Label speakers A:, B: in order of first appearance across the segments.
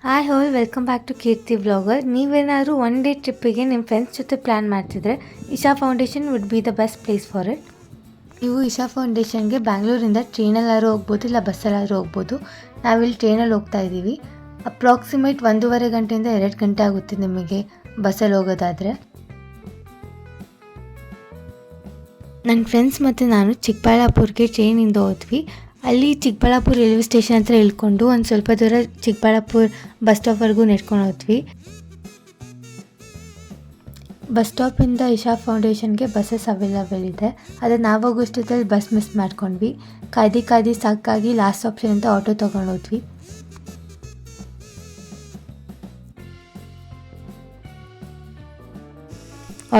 A: Hi all welcome back to Keerthi blogger ನೀವೇನಾದರೂ one day ಟ್ರಿಪ್ಪಿಗೆ ನಿಮ್ಮ ಫ್ರೆಂಡ್ಸ್ ಜೊತೆ ಪ್ಲ್ಯಾನ್ ಮಾಡ್ತಿದ್ರೆ Isha foundation would be the best place for it ನೀವು ಇಶಾ ಫೌಂಡೇಶನ್ಗೆ ಬ್ಯಾಂಗ್ಳೂರಿಂದ ಟ್ರೈನಲ್ಲಾದ್ರೂ ಹೋಗ್ಬೋದು, ಇಲ್ಲ ಬಸ್ಸಲ್ಲಾದ್ರೂ ಹೋಗ್ಬೋದು. ನಾವಿಲ್ಲಿ ಟ್ರೈನಲ್ಲಿ ಹೋಗ್ತಾ ಇದ್ದೀವಿ. ಅಪ್ರಾಕ್ಸಿಮೇಟ್ ಒಂದೂವರೆ ಗಂಟೆಯಿಂದ ಎರಡು ಗಂಟೆ ಆಗುತ್ತೆ ನಿಮಗೆ ಬಸ್ಸಲ್ಲಿ ಹೋಗೋದಾದರೆ. ನನ್ನ ಫ್ರೆಂಡ್ಸ್ ಮತ್ತು ನಾನು ಚಿಕ್ಕಬಳ್ಳಾಪುರ್ಗೆ ಟ್ರೈನಿಂದ ಹೋದ್ವಿ. ಅಲ್ಲಿ ಚಿಕ್ಕಬಳ್ಳಾಪುರ ರೈಲ್ವೆ ಸ್ಟೇಷನ್ ಹತ್ರ ಇಳ್ಕೊಂಡು ಒಂದು ಸ್ವಲ್ಪ ದೂರ ಚಿಕ್ಕಬಳ್ಳಾಪುರ ಬಸ್ ಸ್ಟಾಪ್ವರೆಗೂ ನಡ್ಕೊಂಡು ಹೋದ್ವಿ. ಬಸ್ ಸ್ಟಾಪಿಂದ ಇಶಾ ಫೌಂಡೇಶನ್ಗೆ ಬಸ್ಸಸ್ ಅವೈಲಬಲ್ ಇದೆ. ಆದರೆ ನಾವು ಹೋಗೋಷ್ಟೊತ್ತಲ್ಲಿ ಬಸ್ ಮಿಸ್ ಮಾಡ್ಕೊಂಡ್ವಿ. ಕಾಯ್ದು ಕಾಯ್ದು ಸಾಕಾಗಿ ಲಾಸ್ಟ್ ಆಪ್ಷನ್ ಅಂತ ಆಟೋ ತೊಗೊಂಡು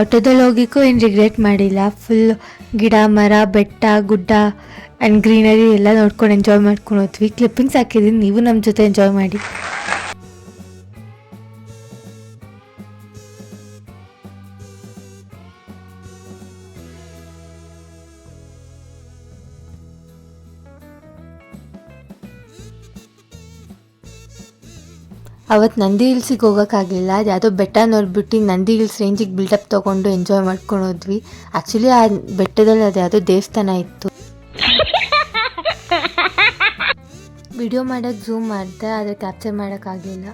A: ಆಟೋದಲ್ಲಿ ಹೋಗಿಕ್ಕೂ ಏನು ರಿಗ್ರೆಟ್ ಮಾಡಿಲ್ಲ. ಫುಲ್ ಗಿಡ, ಮರ, ಬೆಟ್ಟ, ಗುಡ್ಡ ಆ್ಯಂಡ್ ಗ್ರೀನರಿ ಎಲ್ಲ ನೋಡ್ಕೊಂಡು ಎಂಜಾಯ್ ಮಾಡ್ಕೊಂಡು ಹೋದ್ವಿ. ಕ್ಲಿಪ್ಪಿಂಗ್ಸ್ ಹಾಕಿದ್ದೀನಿ ನೀವು ನಮ್ಮ ಜೊತೆ ಎಂಜಾಯ್ ಮಾಡಿ. ಅವತ್ತು ನಂದಿ ಹಿಲ್ಸಿಗೆ ಹೋಗೋಕ್ಕಾಗಲಿಲ್ಲ ಅದು ಯಾವುದೋ ಬೆಟ್ಟ ನೋಡ್ಬಿಟ್ಟು ನಂದಿ ಹಿಲ್ಸ್ ರೇಂಜಿಗೆ ಬಿಲ್ಡಪ್ ತೊಗೊಂಡು ಎಂಜಾಯ್ ಮಾಡ್ಕೊಂಡು ಹೋದ್ವಿ. ಆ್ಯಕ್ಚುಲಿ ಆ ಬೆಟ್ಟದಲ್ಲಿ ಅದು ಯಾವುದೋ ದೇವಸ್ಥಾನ ಇತ್ತು. ವಿಡಿಯೋ ಮಾಡೋಕ್ಕೆ ಝೂಮ್ ಮಾಡಿದೆ, ಆದರೆ ಕ್ಯಾಪ್ಚರ್ ಮಾಡೋಕ್ಕಾಗಲಿಲ್ಲ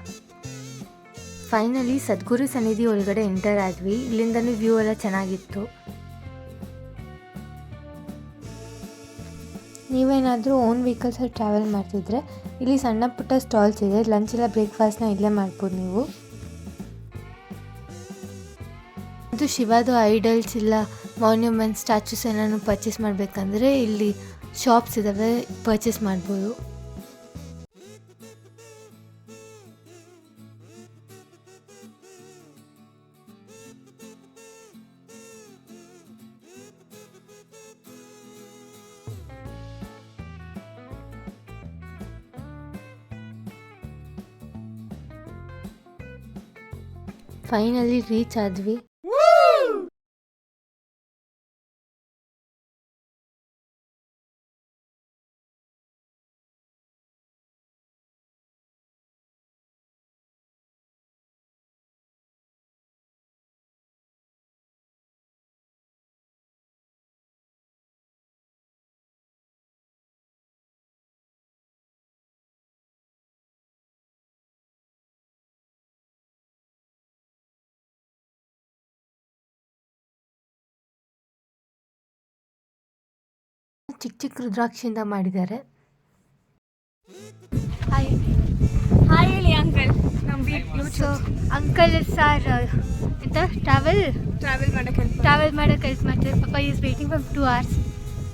A: ಫೈನಲಿ ಸದ್ಗುರು ಸನ್ನಿಧಿ ಒಳಗಡೆ ಎಂಟರ್ ಆದ್ವಿ. ಇಲ್ಲಿಂದನೂ ವ್ಯೂ ಎಲ್ಲ ಚೆನ್ನಾಗಿತ್ತು. ನೀವೇನಾದರೂ ಓನ್ ವೆಹಿಕಲ್ಸಲ್ಲಿ ಟ್ರಾವೆಲ್ ಮಾಡ್ತಿದ್ರೆ, ಇಲ್ಲಿ ಸಣ್ಣ ಪುಟ್ಟ ಸ್ಟಾಲ್ಸ್ ಇದೆ. ಲಂಚ್ ಇಲ್ಲ ಬ್ರೇಕ್ಫಾಸ್ಟ್ನ ಇಲ್ಲೇ ಮಾಡ್ಬೋದು ನೀವು. ಮತ್ತು ಶಿವಾದು ಐಡಲ್ಸ್ ಇಲ್ಲ ಮಾನ್ಯುಮೆಂಟ್ ಸ್ಟ್ಯಾಚ್ಯೂಸ್ ಏನಾದ್ರು ಪರ್ಚೇಸ್ ಮಾಡಬೇಕಂದ್ರೆ ಇಲ್ಲಿ ಶಾಪ್ಸ್ ಇದ್ದಾವೆ ಪರ್ಚೇಸ್ ಮಾಡ್ಬೋದು. ಫೈನಲಿ ರೀಚ್ ಆದ್ವಿ ಚಿಕ್ಕ ಚಿಕ್ಕ ರುದ್ರಾಕ್ಷಿಯಿಂದ ಮಾಡಿದ್ದಾರೆ. ಹಾಯ್
B: ಹಾಯ್ ಹೇಳಿ ಅಂಕಲ್.
A: ಸೊ ಅಂಕಲ್ ಸರ್ ಎಂತ? ಟ್ರಾವೆಲ್
B: ಟ್ರಾವೆಲ್ ಮಾಡಕ್ಕೆ ಹೆಲ್ಪ್
A: ಟ್ರಾವೆಲ್ ಮಾಡೋಕೆ ಹೆಲ್ಪ್ ಮಾಡ್ತಾರೆ ಪಾಪ is waiting for two hours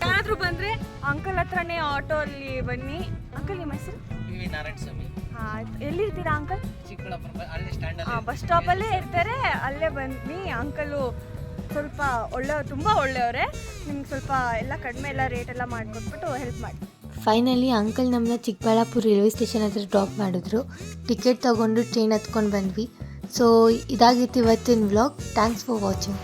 B: ಏನಾದರೂ ಬಂದರೆ ಅಂಕಲ್ ಹತ್ರನೇ ಆಟೋ ಅಲ್ಲಿ ಬನ್ನಿ. ಅಂಕಲ್ ನಿಮ್ಮ ಹೆಸರು? ಹಾಂ ಎಲ್ಲಿರ್ತೀರಾ ಅಂಕಲ್?
C: ಚಿಕ್ಕಬಳ್ಳಾಪುರ ಬ- ಅಲ್ಲಿ ಸ್ಟ್ಯಾಂಡ್
B: ಹಾಂ ಬಸ್ ಸ್ಟಾಪಲ್ಲೇ ಇರ್ತಾರೆ. ಅಲ್ಲೇ ಬನ್ನಿ ಅಂಕಲು. ಸ್ವಲ್ಪ ಒಳ್ಳೆ ತುಂಬ ಒಳ್ಳೆಯವರೇ. ನಿಮ್ಗೆ ಸ್ವಲ್ಪ ಎಲ್ಲ ಕಡಿಮೆ ಎಲ್ಲ ರೇಟ್ ಎಲ್ಲ ಮಾಡಿಕೊಟ್ಬಿಟ್ಟು ಹೆಲ್ಪ್ ಮಾಡಿ.
A: ಫೈನಲಿ ಅಂಕಲ್ ನಮ್ಮನ್ನ ಚಿಕ್ಕಬಳ್ಳಾಪುರ ರೈಲ್ವೆ ಸ್ಟೇಷನ್ ಹತ್ರ ಡ್ರಾಪ್ ಮಾಡಿದ್ರು. ಟಿಕೆಟ್ ತಗೊಂಡು ಟ್ರೈನ್ ಹತ್ಕೊಂಡು ಬಂದ್ವಿ. ಸೊ ಇದಾಗಿತ್ತು ಇವತ್ತಿನ ವ್ಲಾಗ್ ಥ್ಯಾಂಕ್ಸ್ ಫಾರ್ ವಾಚಿಂಗ್